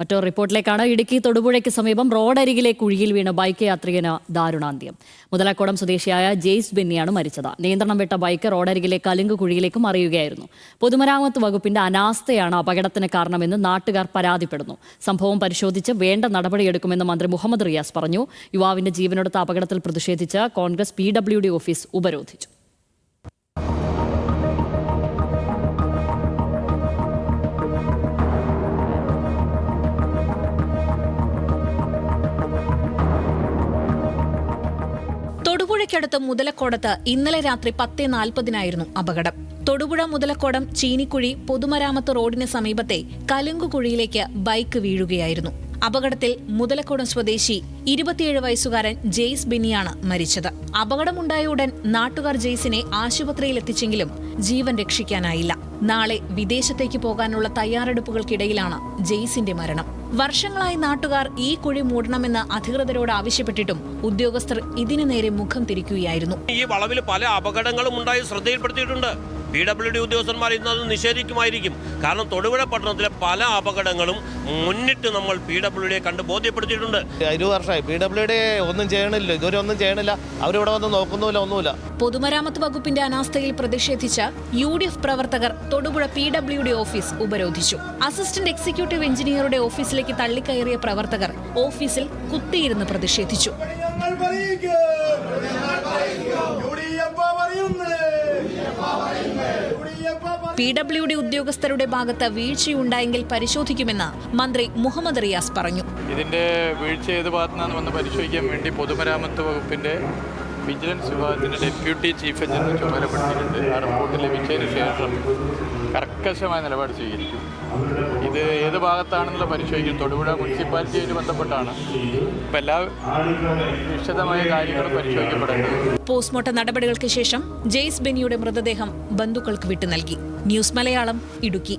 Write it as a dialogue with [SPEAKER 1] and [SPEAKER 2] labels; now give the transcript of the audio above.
[SPEAKER 1] മറ്റൊരു റിപ്പോർട്ടിലേക്കാണ് ഇടുക്കി തൊടുപുഴയ്ക്ക് സമീപം റോഡരികിലെ കുഴിയിൽ വീണ ബൈക്ക് യാത്രികന് ദാരുണാന്ത്യം. മുതലക്കോടം സ്വദേശിയായ ജെയ്സ് ബെന്നിയാണ് മരിച്ചത്. നിയന്ത്രണം വിട്ട ബൈക്ക് റോഡരികിലെ കലുങ്ക് കുഴിയിലേക്ക് മറിയുകയായിരുന്നു. പൊതുമരാമത്ത് വകുപ്പിന്റെ അനാസ്ഥയാണ് അപകടത്തിന് കാരണമെന്ന് നാട്ടുകാർ പരാതിപ്പെടുന്നു. സംഭവം പരിശോധിച്ച് വേണ്ട നടപടിയെടുക്കുമെന്ന് മന്ത്രി മുഹമ്മദ് റിയാസ് പറഞ്ഞു. യുവാവിന്റെ ജീവനെടുത്ത അപകടത്തിൽ പ്രതിഷേധിച്ച് കോൺഗ്രസ് പി ഓഫീസ് ഉപരോധിച്ചു.
[SPEAKER 2] തൊടുപുഴയ്ക്കടുത്ത് മുതലക്കോടത്ത് ഇന്നലെ രാത്രി പത്ത് നാൽപ്പതിനായിരുന്നു അപകടം. തൊടുപുഴ മുതലക്കോടം ചീനിക്കുഴി പൊതുമരാമത്ത് റോഡിന് സമീപത്തെ കലുങ്കുകുഴിയിലേക്ക് ബൈക്ക് വീഴുകയായിരുന്നു. അപകടത്തിൽ മുതലക്കോടം സ്വദേശി ഇരുപത്തിയേഴ് വയസ്സുകാരൻ ജെയ്സ് ബിനിയാണ് മരിച്ചത്. അപകടമുണ്ടായ ഉടൻ നാട്ടുകാർ ജെയ്സിനെ ആശുപത്രിയിൽ എത്തിച്ചെങ്കിലും ജീവൻ രക്ഷിക്കാനായില്ല. നാളെ വിദേശത്തേക്ക് പോകാനുള്ള തയ്യാറെടുപ്പുകൾക്കിടയിലാണ് ജെയ്സിന്റെ മരണം. വർഷങ്ങളായി നാട്ടുകാർ ഈ കുഴി മൂടണമെന്ന് അധികൃതരോട് ആവശ്യപ്പെട്ടിട്ടും ഉദ്യോഗസ്ഥർ ഇതിനു നേരെ മുഖം തിരിക്കുകയായിരുന്നു.
[SPEAKER 3] ഈ വളവിൽ പല അപകടങ്ങളും ഉണ്ടായി ശ്രദ്ധയിൽപ്പെടുത്തിയിട്ടുണ്ട്. പി ഡബ്ല്യു ഡി ഉദ്യോഗസ്ഥന്മാർ ഇന്ന് അത് നിഷേധിക്കുമായിരിക്കും. കാരണം തൊടുപുഴ പട്ടണത്തിലെ പല അപകടങ്ങളും മുന്നിട്ട് നമ്മൾ പി ഡബ്ല്യു ഡിയെ കണ്ട് ബോധ്യപ്പെടുത്തിയിട്ടുണ്ട്.
[SPEAKER 4] ഇരുപത് വർഷമായി. പി ഡബ്ല്യു ഡി ഒന്നും ചെയ്യണില്ല. ഇതുവരെ ഒന്നും ചെയ്യണില്ല. അവരിവിടെ വന്ന് നോക്കുന്നുമില്ല ഒന്നുമില്ല.
[SPEAKER 2] പൊതുമരാമത്ത് വകുപ്പിന്റെ അനാസ്ഥയിൽ പ്രതിഷേധിച്ച യു ഡി എഫ് പ്രവർത്തകർ Thodupuzha P W D office ഉപരോധിച്ചു. അസിസ്റ്റന്റ് എക്സിക്യൂട്ടീവ് എഞ്ചിനീയറുടെ ഓഫീസിലേക്ക് തള്ളിക്കയറിയ പ്രവർത്തകർ ഓഫീസിൽ കുത്തിയിരുന്ന് പ്രതിഷേധിച്ചു. പി ഡബ്ല്യു ഡി ഉദ്യോഗസ്ഥരുടെ ഭാഗത്ത് വീഴ്ചയുണ്ടായെങ്കിൽ പരിശോധിക്കുമെന്ന് മന്ത്രി മുഹമ്മദ് റിയാസ് പറഞ്ഞു.
[SPEAKER 5] ഇതിന്റെ വീഴ്ച ഏത് ഭാഗത്തുനിന്നാണ് വന്ന് പരിശോധിക്കാൻ വേണ്ടി പൊതുമരാമത്ത് വകുപ്പിന്റെ വിജിലൻസ് വിഭാഗത്തിന്റെ ഡെപ്യൂട്ടി ചീഫ് എഞ്ചിനീയർ ചുമതലപ്പെടുത്തിയിട്ടുണ്ട്. ആ റിപ്പോർട്ട് ലഭിച്ചതിന് ശേഷം കർക്കശമായ നിലപാട് സ്വീകരിക്കും. ഇത് ഏത് ഭാഗത്താണെന്നുള്ള പരിശോധിക്കും. തൊടുപുഴ മുനിസിപ്പാലിറ്റിയായിട്ട് ബന്ധപ്പെട്ടാണ്. ഇപ്പം എല്ലാ വിശദമായ കാര്യങ്ങളും പരിശോധിക്കപ്പെടേണ്ടത്.
[SPEAKER 2] പോസ്റ്റ്മോർട്ടം നടപടികൾക്ക് ശേഷം ജെയ്സ് ബെനിയുടെ മൃതദേഹം ബന്ധുക്കൾക്ക് വിട്ടു നൽകി. ന്യൂസ് മലയാളം ഇടുക്കി.